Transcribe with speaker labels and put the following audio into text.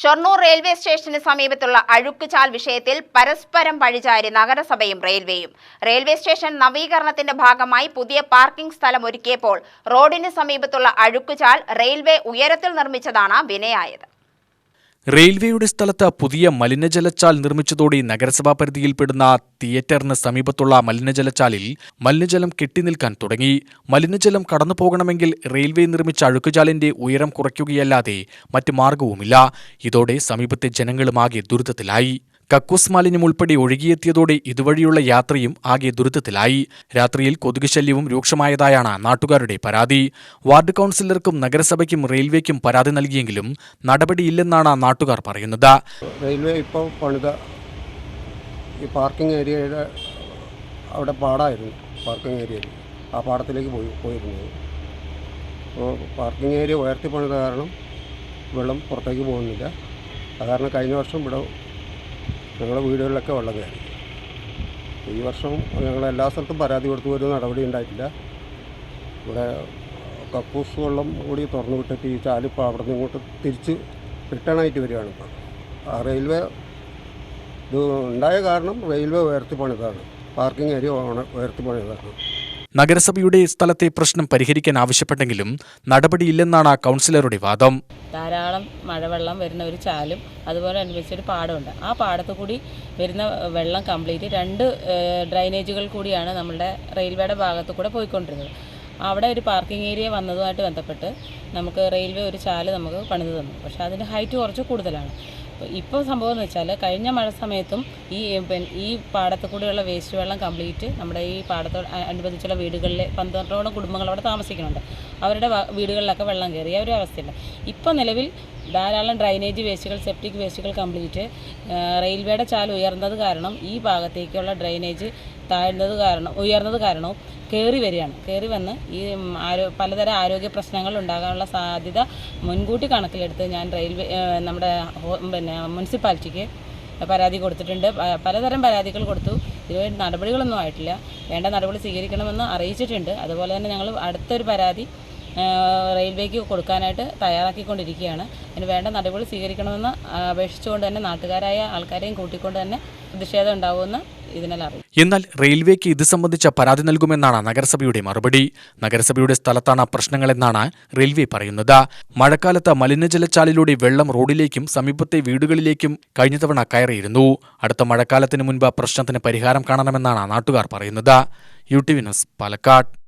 Speaker 1: Shoranur railway സ്റ്റേഷന് സമീപത്തുള്ള അഴുക്കുചാൽ വിഷയത്തിൽ പരസ്പരം പഴിചാരി നഗരസഭയും റെയിൽവേയും. റെയിൽവേ സ്റ്റേഷൻ നവീകരണത്തിന്റെ ഭാഗമായി പുതിയ പാർക്കിംഗ് സ്ഥലം ഒരുക്കിയപ്പോൾ റോഡിന് സമീപത്തുള്ള അഴുക്കുചാൽ റെയിൽവേ ഉയരത്തിൽ നിർമ്മിച്ചതാണ് വിനയായത്.
Speaker 2: റെയിൽവേയുടെ സ്ഥലത്ത് പുതിയ മലിനജലച്ചാൽ നിർമ്മിച്ചതോടെ നഗരസഭാ പരിധിയിൽപ്പെടുന്ന തിയേറ്ററിന് സമീപത്തുള്ള മലിനജലച്ചാലിൽ മലിനജലം കെട്ടിനിൽക്കാൻ തുടങ്ങി. മലിനജലം കടന്നുപോകണമെങ്കിൽ റെയിൽവേ നിർമ്മിച്ച അഴുക്കുചാലിന്റെ ഉയരം കുറയ്ക്കുകയല്ലാതെ മറ്റ് മാർഗവുമില്ല. ഇതോടെ സമീപത്തെ ജനങ്ങളുമാകെ ദുരിതത്തിലായി. കക്കൂസ് മാലിന്യം ഉൾപ്പെടെ ഒഴുകിയെത്തിയതോടെ ഇതുവഴിയുള്ള യാത്രയും ആകെ ദുരിതത്തിലായി. രാത്രിയിൽ കൊതുക് ശല്യവും രൂക്ഷമായതായാണ് നാട്ടുകാരുടെ പരാതി. വാർഡ് കൗൺസിലർക്കും നഗരസഭയ്ക്കും റെയിൽവേക്കും പരാതി നൽകിയെങ്കിലും നടപടിയില്ലെന്നാണ് നാട്ടുകാർ പറയുന്നത്.
Speaker 3: റെയിൽവേ ഇപ്പോൾ പണിത ഈ പാർക്കിംഗ് ഏരിയയുടെ അവിടെ പാടായിരുന്നു. പാർക്കിംഗ് ഏരിയയിൽ. ആ പാടത്തിലേക്ക് പോയി പോയിരുന്നത് അപ്പോൾ പാർക്കിംഗ് ഏരിയ ഉയർത്തി പണിത കാരണം വെള്ളം പുറത്തേക്ക് പോകുന്നില്ല. അത് കഴിഞ്ഞ വർഷം ഇവിടെ ഞങ്ങളുടെ വീടുകളിലൊക്കെ വെള്ളം കയറി ഈ വർഷം ഞങ്ങൾ എല്ലാ സ്ഥലത്തും പരാതി കൊടുത്തു ഒരു നടപടി ഉണ്ടായിട്ടില്ല. ഇവിടെ കക്കൂസ് വെള്ളം കൂടി തുറന്നു വിട്ടിട്ട് ഈ ചാലിപ്പോൾ അവിടെ നിന്ന് ഇങ്ങോട്ട് തിരിച്ച് റിട്ടേൺ ആയിട്ട് വരികയാണ് ഇപ്പോൾ ആ റെയിൽവേ ഇത് ഉണ്ടായ കാരണം റെയിൽവേ ഉയർത്തി പണിതാണ് പാർക്കിംഗ് ഏരിയ ഉയർത്തി പണിതാണ്
Speaker 2: നഗരസഭയുടെ സ്ഥലത്തെ പ്രശ്നം പരിഹരിക്കാൻ ആവശ്യപ്പെട്ടെങ്കിലും നടപടിയില്ലെന്നാണ് കൗൺസിലറുടെ വാദം.
Speaker 4: ധാരാളം മഴവെള്ളം വരുന്ന ഒരു ചാലും അതുപോലെ അനുബന്ധിച്ചൊരു പാടമുണ്ട് ആ പാടത്ത് കൂടി വരുന്ന വെള്ളം കംപ്ലീറ്റ് രണ്ട് ഡ്രൈനേജുകൾ കൂടിയാണ് നമ്മുടെ റെയിൽവേയുടെ ഭാഗത്ത് കൂടെ പോയിക്കൊണ്ടിരുന്നത്. അവിടെ ഒരു പാർക്കിംഗ് ഏരിയ വന്നതുമായിട്ട് ബന്ധപ്പെട്ട് നമുക്ക് റെയിൽവേ ഒരു ചാൽ നമുക്ക് പണിത് തന്നു. പക്ഷേ അതിന്റെ ഹൈറ്റ് കുറച്ച് കൂടുതലാണ്. ഇപ്പോൾ സംഭവം എന്ന് വെച്ചാൽ കഴിഞ്ഞ മഴ സമയത്തും ഈ ഈ പാടത്ത് കൂടെയുള്ള വേസ്റ്റ് വെള്ളം കംപ്ലീറ്റ് നമ്മുടെ ഈ പാടത്തോട് അനുബന്ധിച്ചുള്ള വീടുകളിലെ പന്ത്രണ്ടോളം കുടുംബങ്ങൾ അവിടെ താമസിക്കുന്നുണ്ട്. അവരുടെ വീടുകളിലൊക്കെ വെള്ളം കയറിയ ഒരു അവസ്ഥയുണ്ട് ഇപ്പോൾ നിലവിൽ ധാരാളം ഡ്രൈനേജ് വേസ്റ്റുകൾ സെപ്റ്റിക് വേസ്റ്റുകൾ കംപ്ലീറ്റ്. റെയിൽവേയുടെ ചാൽ ഉയർന്നത് കാരണം ഈ ഭാഗത്തേക്കുള്ള ഡ്രൈനേജ് താഴ്ന്നത് കാരണം ഉയർന്നത് കാരണവും കയറി വരികയാണ്. കയറി വന്ന് ഈ ആരോ പലതരം ആരോഗ്യ പ്രശ്നങ്ങൾ ഉണ്ടാകാനുള്ള സാധ്യത മുൻകൂട്ടി കണക്കിലെടുത്ത് ഞാൻ റെയിൽവേ നമ്മുടെ പിന്നെ മുനിസിപ്പാലിറ്റിക്ക് പരാതി കൊടുത്തിട്ടുണ്ട്. പലതരം പരാതികൾ കൊടുത്തു. ഇതുവരെ നടപടികളൊന്നും ആയിട്ടില്ല. വേണ്ട നടപടി സ്വീകരിക്കണമെന്ന് അറിയിച്ചിട്ടുണ്ട്. അതുപോലെ തന്നെ ഞങ്ങൾ അടുത്തൊരു പരാതി റെയിൽവേക്ക് കൊടുക്കാനായിട്ട് തയ്യാറാക്കിക്കൊണ്ടിരിക്കുകയാണ്. അതിന് വേണ്ട നടപടി സ്വീകരിക്കണമെന്ന് അപേക്ഷിച്ചുകൊണ്ട് തന്നെ നാട്ടുകാരായ ആൾക്കാരെയും കൂട്ടിക്കൊണ്ട് തന്നെ പ്രതിഷേധം ഉണ്ടാവുമെന്ന്
Speaker 2: എന്നാൽ റെയിൽവേക്ക് ഇത് സംബന്ധിച്ച പരാതി നൽകുമെന്നാണ് നഗരസഭയുടെ മറുപടി. നഗരസഭയുടെ സ്ഥലത്താണ് പ്രശ്നങ്ങളെന്നാണ് റെയിൽവേ പറയുന്നത്. മഴക്കാലത്ത് മലിനജലച്ചാലിലൂടെ വെള്ളം റോഡിലേക്കും സമീപത്തെ വീടുകളിലേക്കും കഴിഞ്ഞ തവണ കയറിയിരുന്നു. അടുത്ത മഴക്കാലത്തിന് മുൻപ് പ്രശ്നത്തിന് പരിഹാരം കാണണമെന്നാണ് നാട്ടുകാർ പറയുന്നത്. U T Vinas Palakkad.